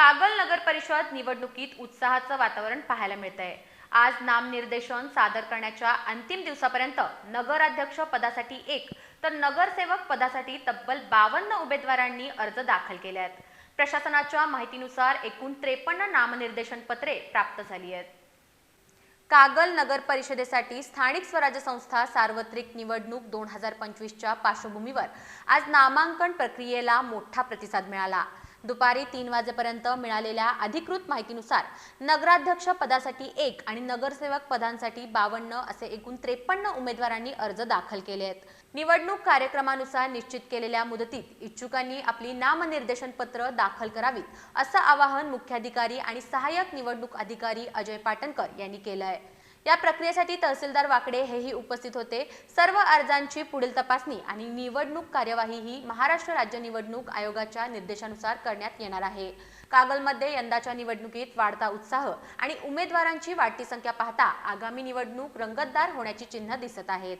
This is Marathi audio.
कागल नगर परिषद निवडणुकीत उत्साहाचं वातावरण पाहायला मिळत आहे आज नामनिर्देशन सादर करण्याच्या अंतिम दिवसापर्यंत नगराध्यक्ष पदासाठी एक तर नगरसेवक पदासाठी तब्बल बावन्न उमेदवारांनी अर्ज दाखल केले आहेत प्रशासनाच्या माहितीनुसार एकूण त्रेपन्न नामनिर्देशन पत्रे प्राप्त झाली आहेत. कागल नगर परिषदेसाठी स्थानिक स्वराज्य संस्था सार्वत्रिक निवडणूक दोन हजार पंचवीसच्या पार्श्वभूमीवर आज नामांकन प्रक्रियेला मोठा प्रतिसाद मिळाला. दुपारी तीन वाजेपर्यंत मिळालेल्या अधिकृत माहितीनुसार नगराध्यक्ष पदासाठी एक आणि नगरसेवक पदांसाठी बावन्न असे एकूण त्रेपन्न उमेदवारांनी अर्ज दाखल केले आहेत. निवडणूक कार्यक्रमानुसार निश्चित केलेल्या मुदतीत इच्छुकांनी आपली नामनिर्देशन पत्र दाखल करावीत असं आवाहन मुख्याधिकारी आणि सहाय्यक निवडणूक अधिकारी अजय पाटणकर यांनी केलं आहे. या प्रक्रियेसाठी तहसीलदार वाकडे हेही उपस्थित होते. सर्व अर्जांची पुढील तपासणी आणि निवडणूक कार्यवाही ही महाराष्ट्र राज्य निवडणूक आयोगाच्या निर्देशानुसार करण्यात येणार आहे. कागलमध्ये यंदाच्या निवडणुकीत वाढता उत्साह आणि उमेदवारांची वाढती संख्या पाहता आगामी निवडणूक रंगतदार होण्याची चिन्ह दिसत आहेत.